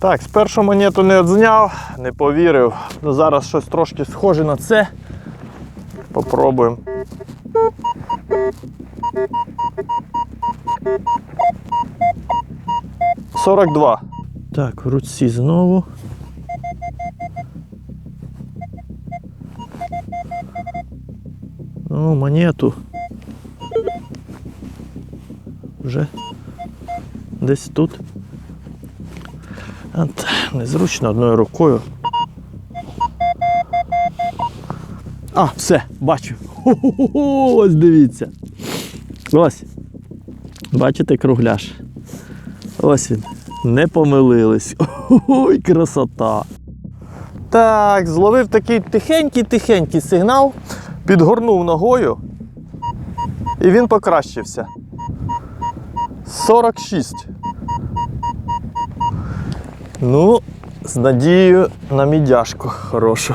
Так, спершу монету не відзняв, не повірив. Ну, зараз щось трошки схоже на це. Попробуємо. Сорок два. Так, в руці знову. Ну, монету. Вже десь тут. От, незручно одною рукою. А, все, бачу. Хо-хо-хо, ось дивіться. Ось. Бачите кругляш. Ось він. Не помилились. Ой, красота. Так, зловив такий тихенький-тихенький сигнал, підгорнув ногою, і він покращився. 46. Ну, з надією на мідяшку хорошу.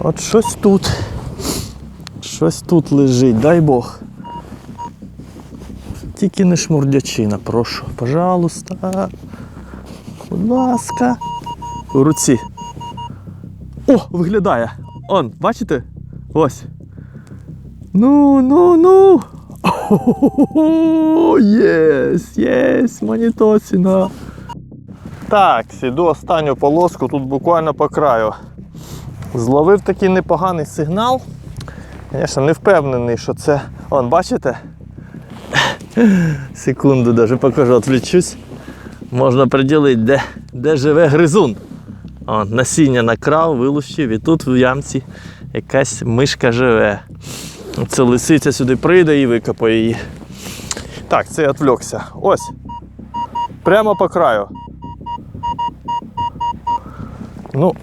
От щось тут. Щось тут лежить, дай Бог. Тільки не шмурдячина, прошу. Пожалуйста. Будь ласка. У руці. О, виглядає. Он, бачите? Ось. Ну, ну, ну. Єс, єс, монітосіна. Так, сіду останню полоску, тут буквально по краю. Зловив такий непоганий сигнал. Звісно, не впевнений, що це. Он, бачите? Секунду даже покажу, отвлечусь. Можна приділити, де, де живе гризун. Он, насіння накрав, вилущив, і тут в ямці якась мишка живе. Це лисиця сюди прийде і викопає її. Так, це я відвлекся. Ось. Прямо по краю. Ну,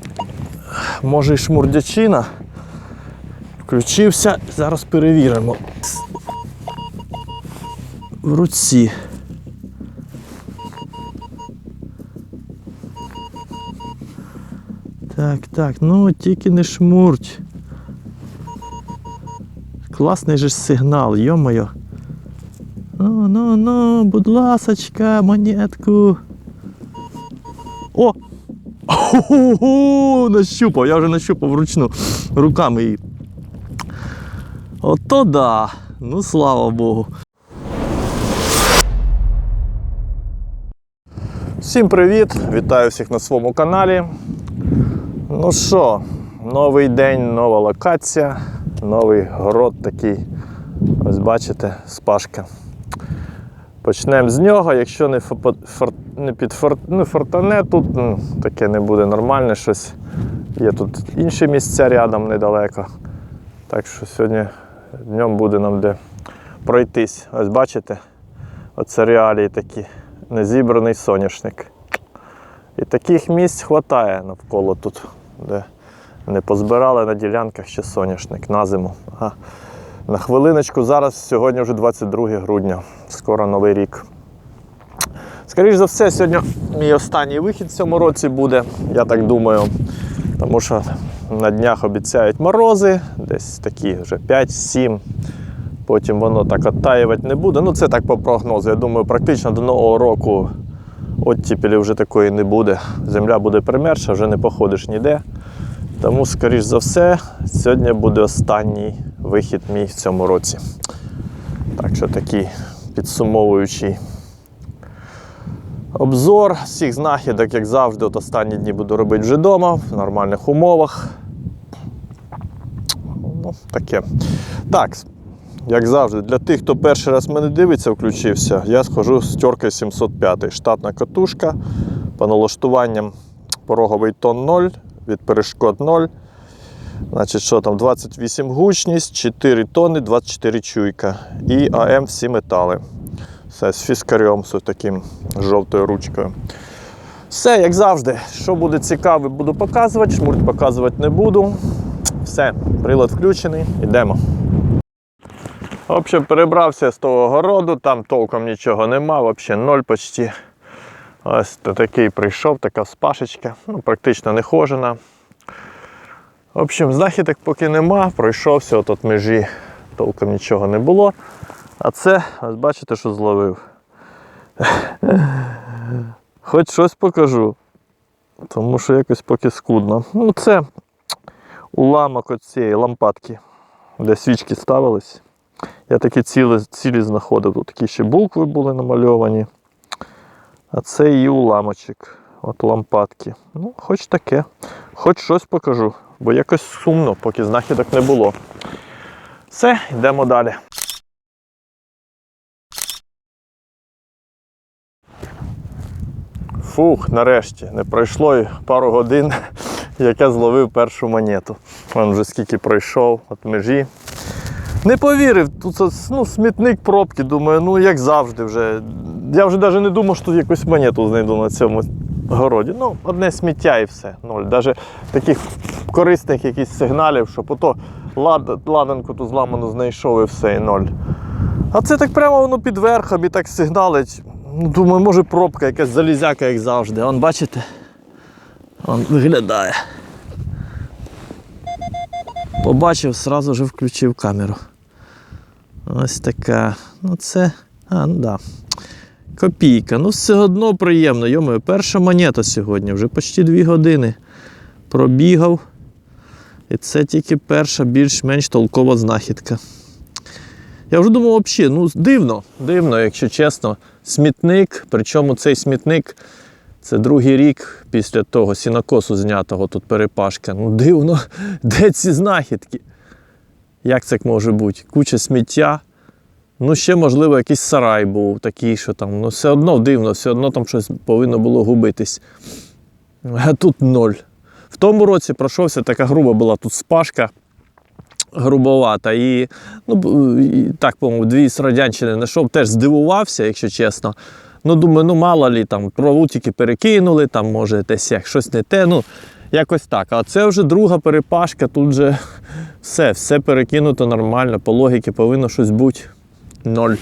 може і шмурдячина. Включився, зараз перевіримо. В руці. Так, так, ну тільки не шмурть. Класний же сигнал, йо-моє. Ну, ну, ну, будь ласочка, монетку. О! Ого, нащупав, я вже нащупав вручну руками її. Ото да. Ну слава Богу. Всім привіт! Вітаю всіх на своєму каналі. Ну що, новий день, нова локація, новий город такий. Ось бачите, спашка. Почнемо з нього, якщо не, фо- фор- не під фор- ну, фортане, тут ну, таке не буде нормальне щось. Є тут інші місця рядом недалеко. Так що сьогодні днем буде нам де пройтись. Ось бачите, оце реалії такі. Незібраний соняшник. І таких місць вистачає навколо тут, де не позбирали на ділянках ще соняшник на зиму. Ага. На хвилиночку, зараз сьогодні вже 22 грудня, скоро новий рік. Скоріше за все, сьогодні мій останній вихід в цьому році буде, я так думаю. Тому що на днях обіцяють морози, десь такі вже 5-7. Потім воно так оттаювати не буде. Ну, це так по прогнозу. Я думаю, практично до Нового року оттіпелі вже такої не буде. Земля буде примерша, вже не походиш ніде. Тому, скоріш за все, сьогодні буде останній вихід мій в цьому році. Так що такий підсумовуючий обзор всіх знахідок, як завжди, от останні дні буду робити вже вдома, в нормальних умовах. Ну, таке. Так, як завжди, для тих, хто перший раз мене дивиться, включився, я схожу з тьоркою 705. Штатна катушка по налаштуванням пороговий тон 0, від перешкод 0. Значить, що там, 28 гучність, 4 тонни, 24 чуйка. І АМ всі метали. Все з фіскарем, з таким жовтою ручкою. Все, як завжди, що буде цікаве, буду показувати, шмурт показувати не буду. Все, прилад включений, йдемо. В перебрався з того городу, там толком нічого нема, взагалі ноль почти. Ось такий прийшов, така спашечка, ну, практично не хожена. В общем, знахідок поки нема, пройшовся от межі, толком нічого не було. А це, ось бачите, що зловив. Хоч щось покажу. Тому що якось поки скудно. Ну, це уламок цієї лампадки, де свічки ставились. Я такі цілі, цілі знаходив. Тут такі ще букви були намальовані. А це її уламочок. От лампадки. Ну, хоч таке. Хоч щось покажу. Бо якось сумно, поки знахідок не було. Все, йдемо далі. Фух, нарешті, не пройшло й пару годин, як я зловив першу монету. Вон вже скільки пройшов від межі. Не повірив, тут ну, смітник пробки, думаю, ну як завжди вже. Я вже навіть не думав, що тут якусь монету знайду на цьому городі. Ну, одне сміття і все. Ноль. Навіть таких корисних якихось сигналів, щоб ото лад, ладанку ту зламану знайшов і все, і ноль. А це так прямо воно під верхом і так сигналить. Ну, думаю, може пробка, якась залізяка, як завжди. Он бачите? Он виглядає. Побачив, сразу же включив камеру. Ось така. Ну це. А, ну да. Копійка. Ну, все одно приємно. Йомою, перша монета сьогодні, вже почти дві години пробігав. І це тільки перша більш-менш толкова знахідка. Я вже думав, взагалі, ну дивно, дивно, якщо чесно. Смітник, причому цей смітник це другий рік після того сінокосу знятого тут перепашка. Ну дивно, де ці знахідки? Як це може бути? Куча сміття. Ну, ще, можливо, якийсь сарай був такий, що там, ну все одно дивно, все одно там щось повинно було губитись. А тут ноль. В тому році пройшовся така груба була тут спашка грубовата. І, ну, і так, по-моєму, дві з радянщини знайшов, теж здивувався, якщо чесно. Ну, думаю, ну мало лі там траву тільки перекинули, там може десь як щось не те. Ну, якось так. А це вже друга перепашка, тут же все, все перекинуто нормально, по логіки повинно щось бути. Ноль.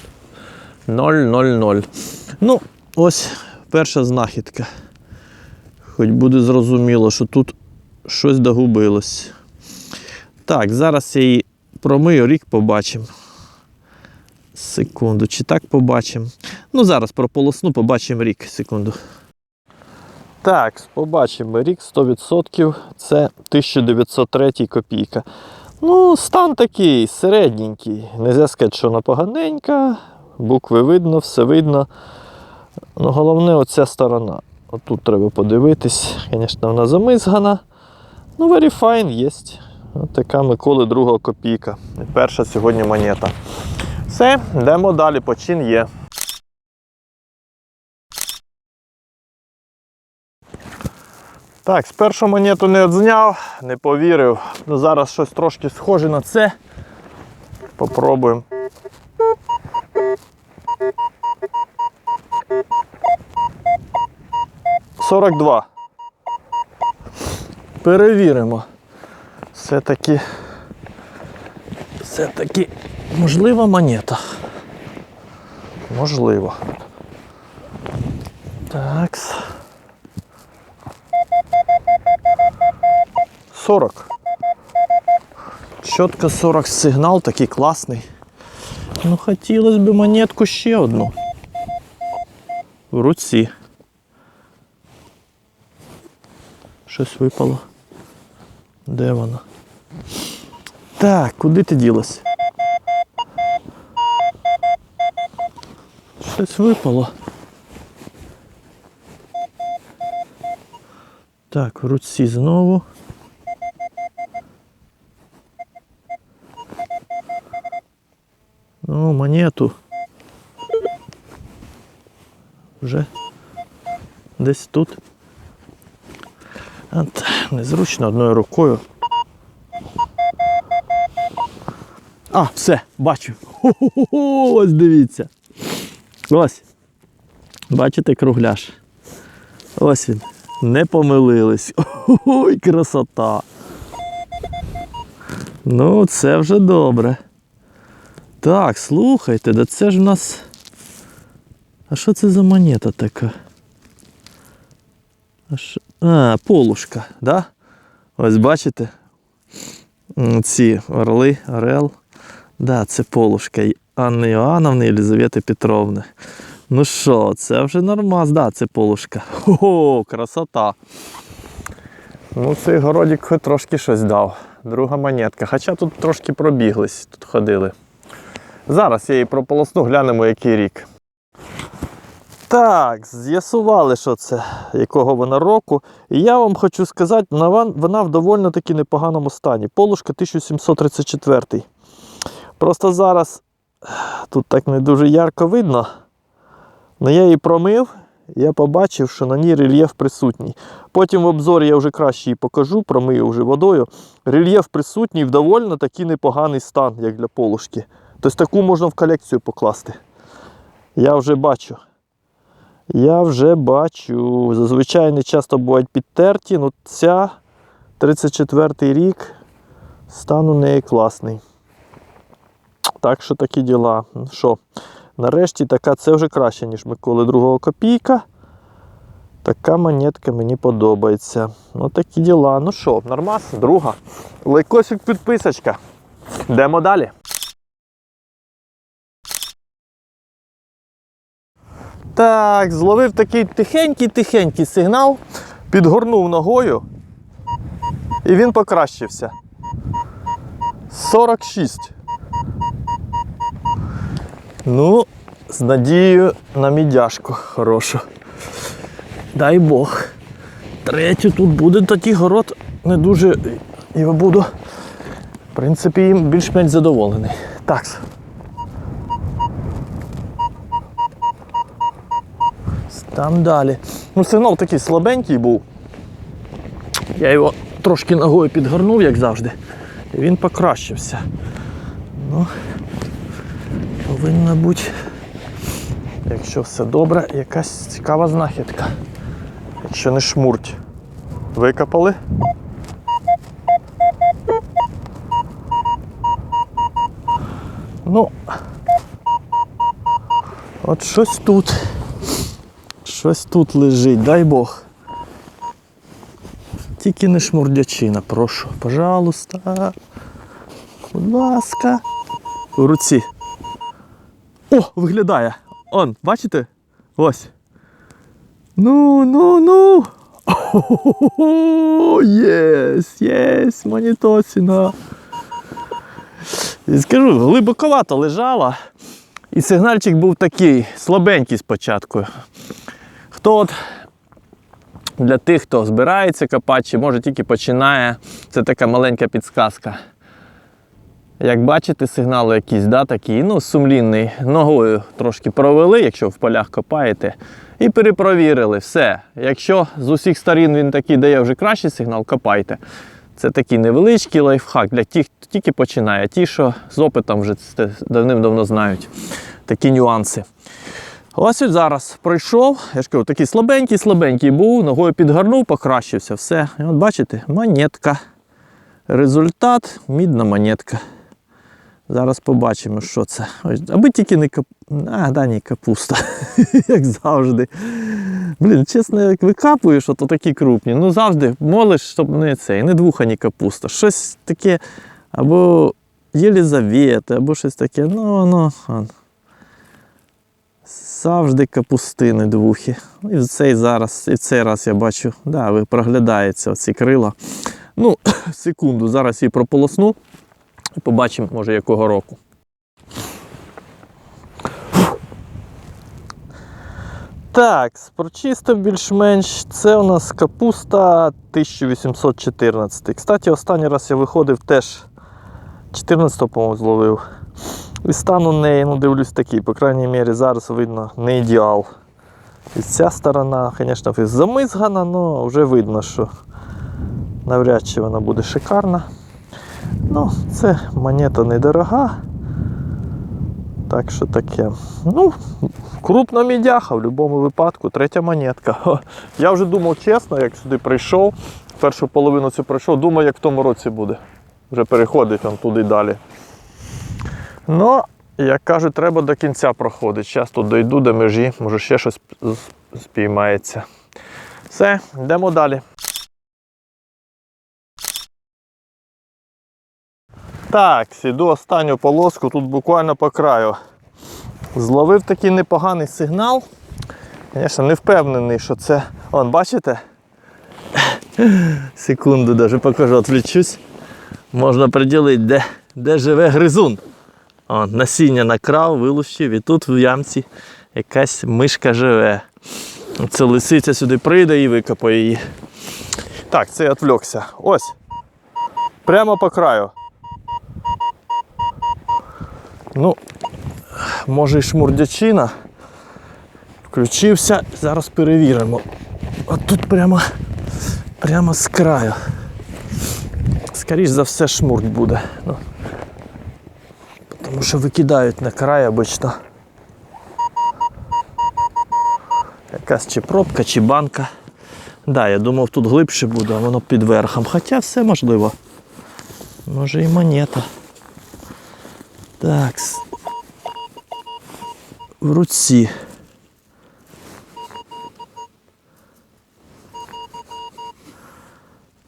Ноль, ноль, ноль. Ну, ось перша знахідка. Хоч буде зрозуміло, що тут щось догубилось. Так, зараз я її промию, рік побачимо. Секунду, чи так побачимо? Ну, зараз прополосну, побачимо рік. Секунду. Так, побачимо рік 100%. Це 1903 копійка. Ну, стан такий середненький. Нельзя сказати, що вона поганенька. Букви видно, все видно. Ну, головне оця сторона. Отут треба подивитись. Звісно, вона замизгана. Ну, very fine є. Ось така Миколи друга копійка. Перша сьогодні монета. Все, йдемо далі, почин є. Так, спершу монету не одзняв, не повірив. Ну, зараз щось трошки схоже на це. Попробуємо. Сорок два. Перевіримо. Все-таки. Все-таки можлива монета. Можливо. Так. 40. Чітко 40 сигнал, такий класний. Ну, хотілося б монетку ще одну. В руці. Щось випало. Де вона? Так, куди ти ділась? Щось випало. Так, в руці знову. Монету. Вже десь тут. От, незручно одною рукою. А, все, бачу. Хо-хо-хо, ось дивіться. Ось. Бачите кругляш. Ось він. Не помилились. Ой, красота. Ну, це вже добре. Так, слухайте, да це ж в нас. А що це за монета така? А, що... а полушка, да? Ось бачите? Ці орли, орел. Да, це полушка Анни Іоанновни, Єлизавети Петровни. Ну що, це вже нормас, да, це полушка. Ого, красота. Ну, цей городик трошки щось дав. Друга монетка. Хоча тут трошки пробіглись, тут ходили. Зараз я її прополосну, глянемо, який рік. Так, з'ясували, що це, якого вона року. І я вам хочу сказати, вона, в доволі таки непоганому стані. Полушка 1734. Просто зараз тут так не дуже ярко видно. Але я її промив, я побачив, що на ній рельєф присутній. Потім в обзорі я вже краще її покажу, промию вже водою. Рельєф присутній в доволі такий непоганий стан, як для полушки. Тобто таку можна в колекцію покласти. Я вже бачу. Я вже бачу. Зазвичай не часто бувають підтерті, але ця 34 рік стан у неї класний. Так що такі діла. Ну Що, нарешті така це вже краще, ніж Миколи другого копійка. Така монетка мені подобається. Ну такі діла. Ну що, нормас, друга. Лайкосик, підписочка. Йдемо далі. Так, зловив такий тихенький-тихенький сигнал, підгорнув ногою, і він покращився. 46. Ну, з надією на мідяшку хорошу. Дай Бог. Третю тут буде тоді город не дуже. Я буду, в принципі, їм більш-менш задоволений. Так. Там далі. Ну, сигнал такий слабенький був. Я його трошки ногою підгорнув, як завжди. І він покращився. Ну, повинна бути, якщо все добре, якась цікава знахідка. Якщо не шмурть. Викопали. Ну, от щось тут. Щось тут лежить, дай Бог. Тільки не шмурдячина, прошу. Пожалуйста. Будь ласка. У руці. О, виглядає. Он, бачите? Ось. Ну, ну, ну. Єс, єс, монітосіна. І скажу, глибоковато лежала. І сигнальчик був такий, слабенький спочатку. Хто от для тих, хто збирається копати, чи може тільки починає, це така маленька підсказка. Як бачите, сигнал якийсь, да, такий, ну, сумлінний. Ногою трошки провели, якщо в полях копаєте, і перепровірили. Все. Якщо з усіх сторін він такий дає вже кращий сигнал, копайте. Це такий невеличкий лайфхак для тих, хто тільки починає. Ті, що з опитом вже давним-давно знають такі нюанси. Ось зараз пройшов, я ж кажу, такий слабенький, слабенький був, ногою підгорнув, покращився, все. І от бачите, монетка. Результат мідна монетка. Зараз побачимо, що це. Ось, аби тільки не кап... А, да, ні, капуста, як завжди. Блін, чесно, як викапуєш, то такі крупні. Ну завжди молиш, щоб не це, не двуха, ні капуста. Щось таке, або Єлізавета, або щось таке. Ну, ну. Завжди капустини двухи. І в цей зараз, і в цей раз я бачу, да, ви проглядається оці крила. Ну, секунду, зараз її прополосну і побачимо, може, якого року. Так, прочистив більш-менш. Це у нас капуста 1814. Кстати, останній раз я виходив теж 14-го, по-моєму, зловив. І стан у неї, ну дивлюсь такий, по крайній мірі, зараз видно не ідеал. І ця сторона, звісно, замизгана, але вже видно, що навряд чи вона буде шикарна. Ну, це монета недорога. Так що таке. Ну, крупна мідяха в будь-якому випадку, третя монетка. Я вже думав чесно, як сюди прийшов, першу половину цю пройшов, думаю, як в тому році буде. Вже переходить там туди далі. Ну, як кажуть, треба до кінця проходити. Зараз тут дойду до межі, може ще щось спіймається. Все, йдемо далі. Так, сіду останню полоску, тут буквально по краю. Зловив такий непоганий сигнал. Звісно, не впевнений, що це. Вон, бачите? Секунду даже покажу, отвлечусь. Можна приділити, де, де живе гризун. О, насіння накрав, вилущив, і тут в ямці якась мишка живе. Це лисиця сюди прийде і викопає її. Так, це я відвлекся. Ось. Прямо по краю. Ну, може і шмурдячина. Включився, зараз перевіримо. От тут прямо, прямо з краю. Скоріш за все шмурдь буде. Ну, тому що викидають на край обично. Якась чи пробка, чи банка. Да, я думав, тут глибше буде, а воно під верхом. Хоча все можливо. Може і монета. Так. В руці.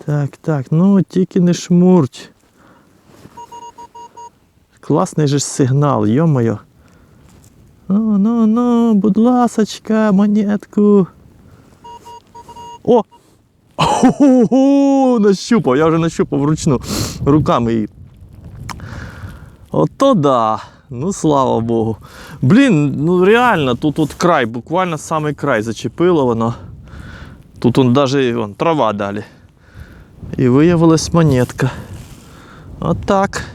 Так, так, ну тільки не шмурть. Класний же ж сигнал, йо-моє. Ну, ну, ну, будь ласочка, монетку. О! Ого, нащупав, я вже нащупав вручну руками її. Ото да. Ну слава Богу. Блін, ну реально, тут от край, буквально самий край зачепило воно. Тут он даже вон, трава далі. І виявилась монетка. Отак.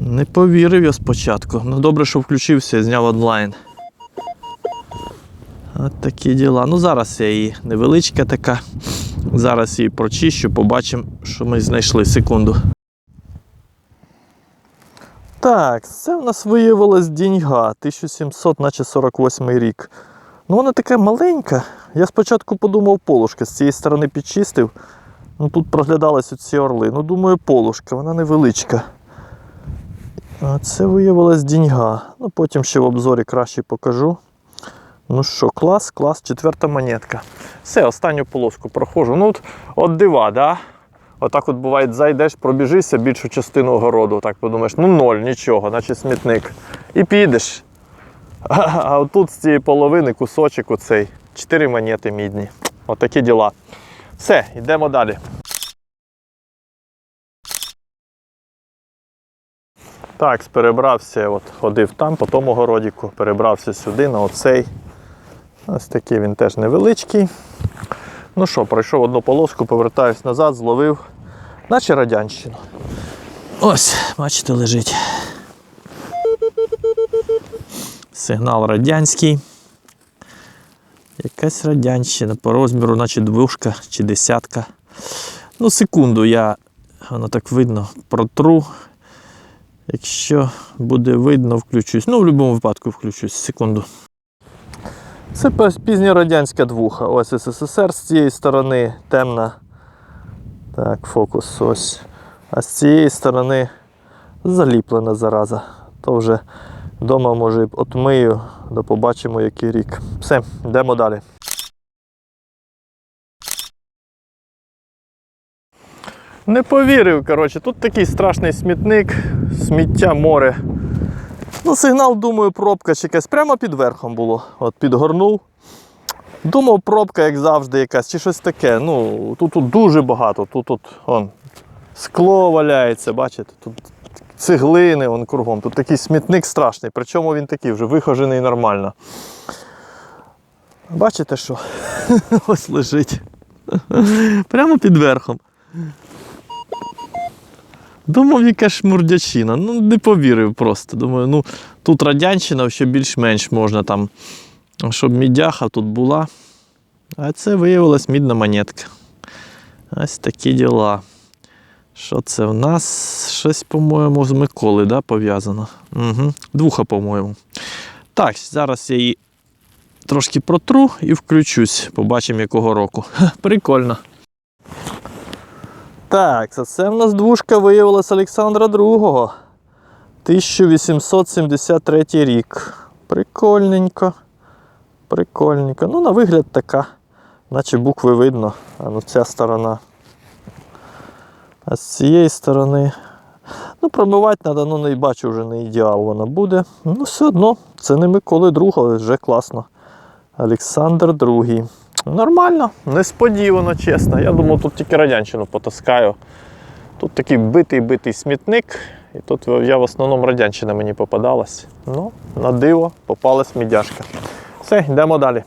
Не повірив я спочатку. Ну добре, що включився і зняв онлайн. От такі діла. Ну зараз я її невеличка така. Зараз її прочищу, побачимо, що ми знайшли. Секунду. Так, це в нас виявилась діньга 1700, наче 48 рік. Ну вона така маленька. Я спочатку подумав полушка, з цієї сторони підчистив. Ну тут проглядались ці орли. Ну, думаю, полушка, вона невеличка. Це виявилась діньга. Ну, потім ще в обзорі краще покажу. Ну що, клас, клас, четверта монетка. Все, останню полоску проходжу. Ну, от, от дива, да? Отак от буває, зайдеш, пробіжишся більшу частину огороду, так подумаєш, ну ноль, нічого, наче смітник. І підеш. А, а отут з цієї половини кусочок оцей. Чотири монети мідні. Отакі діла. Все, йдемо далі. Так, перебрався, от ходив там, по тому городіку, перебрався сюди, на оцей. Ось такий він теж невеличкий. Ну що, пройшов одну полоску, повертаюсь назад, зловив, наче радянщину. Ось, бачите, лежить. Сигнал радянський. Якась радянщина по розміру, наче двушка чи десятка. Ну, секунду я, воно так видно, протру. Якщо буде видно, включусь. Ну, в будь-якому випадку включусь. Секунду. Це пос- пізньорадянська двуха. Ось СССР з цієї сторони темна. Так, фокус ось. А з цієї сторони заліплена зараза. То вже вдома може отмию, да побачимо, який рік. Все, йдемо далі. Не повірив, коротше, тут такий страшний смітник, сміття море. Ну, сигнал, думаю, пробка чи якась прямо під верхом було. От підгорнув. Думав, пробка, як завжди, якась, чи щось таке. Ну, тут, тут дуже багато. Тут, тут он, скло валяється, бачите, тут цеглини вон, кругом. Тут такий смітник страшний, причому він такий вже вихожений нормально. Бачите що? Ось лежить. Прямо під верхом. Думав, яка шмурдячина. Ну, не повірив просто. Думаю, ну тут радянщина ще більш-менш можна там, щоб мідяха тут була. А це виявилась мідна монетка. Ось такі діла. Що це в нас? Щось, по-моєму, з Миколи да, пов'язано. Угу. Двуха, по-моєму. Так, зараз я її трошки протру і включусь. Побачимо, якого року. Прикольно. Так, це- в нас двушка виявилась Олександра II. 1873 рік. Прикольненько. Прикольненько. Ну, на вигляд така, наче букви видно. А ну ця сторона. А з цієї сторони. Ну, промивати треба, ну не бачу, вже не ідеал вона буде. Ну, все одно, це не Миколи але вже класно. Олександр другий. Нормально, несподівано, чесно. Я думав, тут тільки радянщину потаскаю. Тут такий битий-битий смітник, і тут я в основному радянщина мені попадалась. Ну, на диво попалась мідяшка. Все, йдемо далі.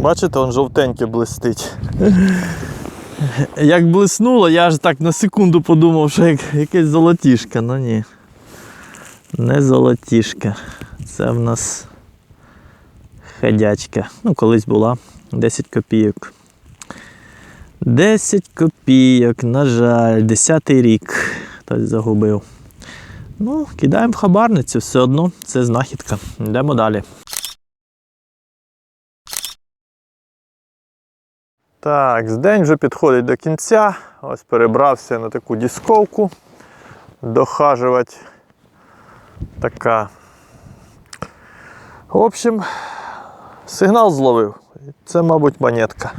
Бачите, он жовтеньке блистить. Як блиснуло, я аж так на секунду подумав, що як, якесь золотішка, ну ні. Не золотішка. Це в нас ходячка. Ну, колись була 10 копійок. 10 копійок, на жаль, 10 рік хтось загубив. Ну, кидаємо в хабарницю, все одно це знахідка. Йдемо далі. Так, день вже підходить до кінця. Ось перебрався на таку дісковку. Дохажувати. Така. В общем, сигнал зловив. Це, мабуть, монетка.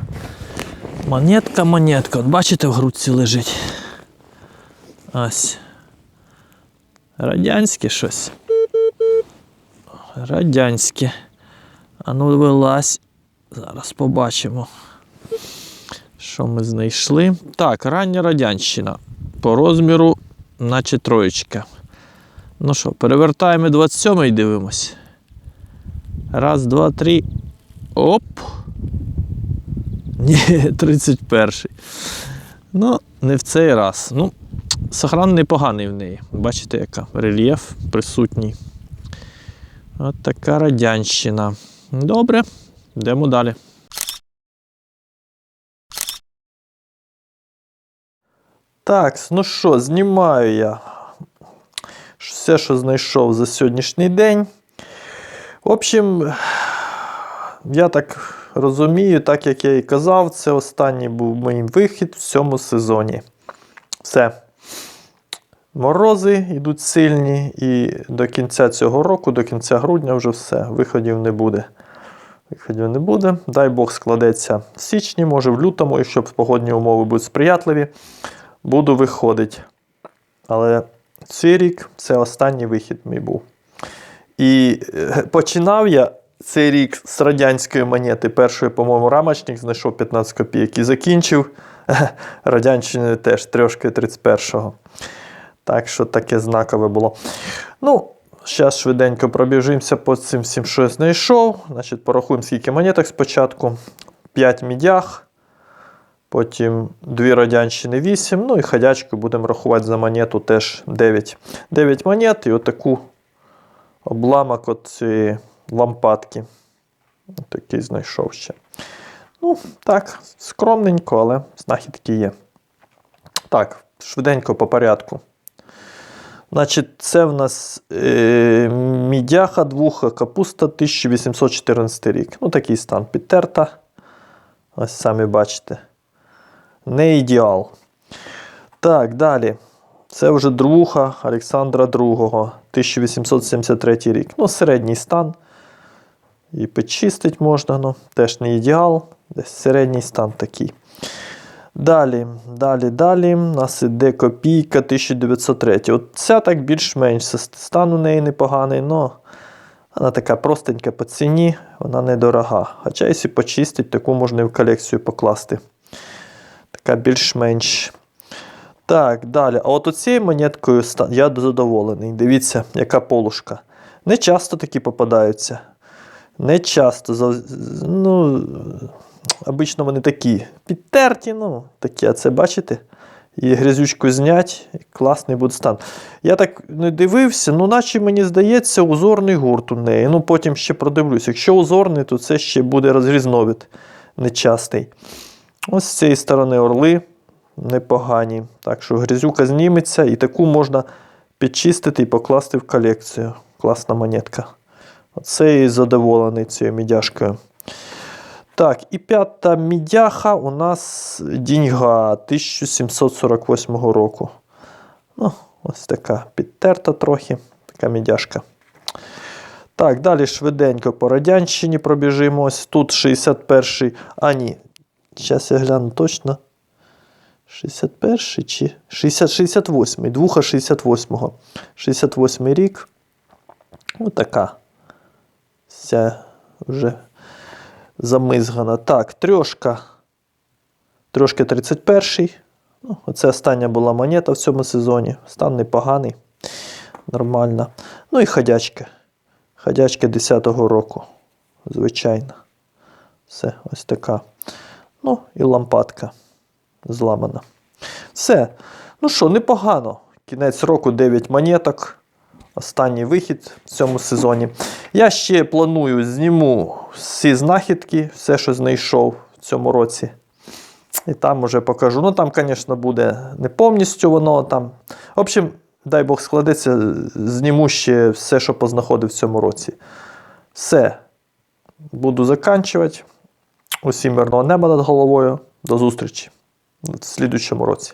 Монетка, монетка. От бачите, в грудці лежить. Ось. Радянське щось. Радянське. А ну вилазь. Зараз побачимо. Що ми знайшли? Так, рання радянщина. По розміру, наче троєчка. Ну що, перевертаємо 27 і дивимось. Раз, два, три. Оп. Ні, 31. Ну, не в цей раз. Ну, сохран непоганий в неї. Бачите, яка рельєф присутній. От така радянщина. Добре, йдемо далі. Так, ну що, знімаю я все, що знайшов за сьогоднішній день. В общем, я так розумію, так як я і казав, це останній був мій вихід в цьому сезоні. Все. Морози йдуть сильні, і до кінця цього року, до кінця грудня, вже все. Виходів не буде. Виходів не буде. Дай Бог складеться в січні, може в лютому, якщо погодні умови будуть сприятливі, буду виходити. Але цей рік це останній вихід мій був. І е, починав я цей рік з радянської монети. Першої, по-моєму, рамочник знайшов 15 копійок і закінчив радянщини теж трошки 31-го. Так що таке знакове було. Ну, зараз швиденько пробіжимося по цим всім, що я знайшов. Значить, порахуємо, скільки монеток спочатку. 5 мідях. Потім 2 радянщини 8. Ну і ходячку будемо рахувати за монету теж 9. 9 монет і отаку обламок от цієї лампадки. Такий знайшов ще. Ну, так, скромненько, але знахідки є. Так, швиденько по порядку. Значить, це в нас е, мідяха двуха капуста 1814 рік. Ну, такий стан підтерта. Ось самі бачите. Не ідеал. Так, далі. Це вже друга Олександра II, 1873 рік. Ну, середній стан. І підчистить можна, ну, теж не ідеал. Десь середній стан такий. Далі, далі, далі. У нас іде копійка 1903. От ця так більш-менш стан у неї непоганий, але вона така простенька по ціні, вона недорога. Хоча, якщо почистить, таку можна і в колекцію покласти. Така більш-менш. Так, далі. А от оцією монеткою я задоволений. Дивіться, яка полушка. Не часто такі попадаються. Не часто. Ну, Обично вони такі підтерті, ну, такі, а це бачите? І грязючку знять, класний буде стан. Я так не дивився, ну, наче мені здається, узорний гурт у неї. Ну, потім ще продивлюсь. Якщо узорний, то це ще буде розрізновид нечастий. Ось з цієї сторони орли непогані. Так що грязюка зніметься, і таку можна підчистити і покласти в колекцію. Класна монетка. Оце і задоволений цією мідяшкою. Так, і п'ята мідяха у нас діньга 1748 року. Ну, Ось така підтерта трохи, така мідяшка. Так, далі швиденько по радянщині пробіжимось. Тут 61-й, а ні, Зараз я гляну точно. 61 чи 60, 68, 2 68. 68 рік. Ось така. Вся вже замизгана. Так, трьошка. Трошки 31. Ну, оце остання була монета в цьому сезоні. Стан непоганий. Нормально. Ну і ходячка. Ходячка 10-го року. Звичайно. Все, ось така. Ну, і лампадка зламана. Все. Ну що, непогано. Кінець року 9 монеток. Останній вихід в цьому сезоні. Я ще планую зніму всі знахідки, все, що знайшов в цьому році. І там уже покажу. Ну, там, звісно, буде не повністю воно там. В общем, дай Бог складеться, зніму ще все, що познаходив в цьому році. Все. Буду заканчувати. Усім мирного неба над головою. До зустрічі в слідучому році.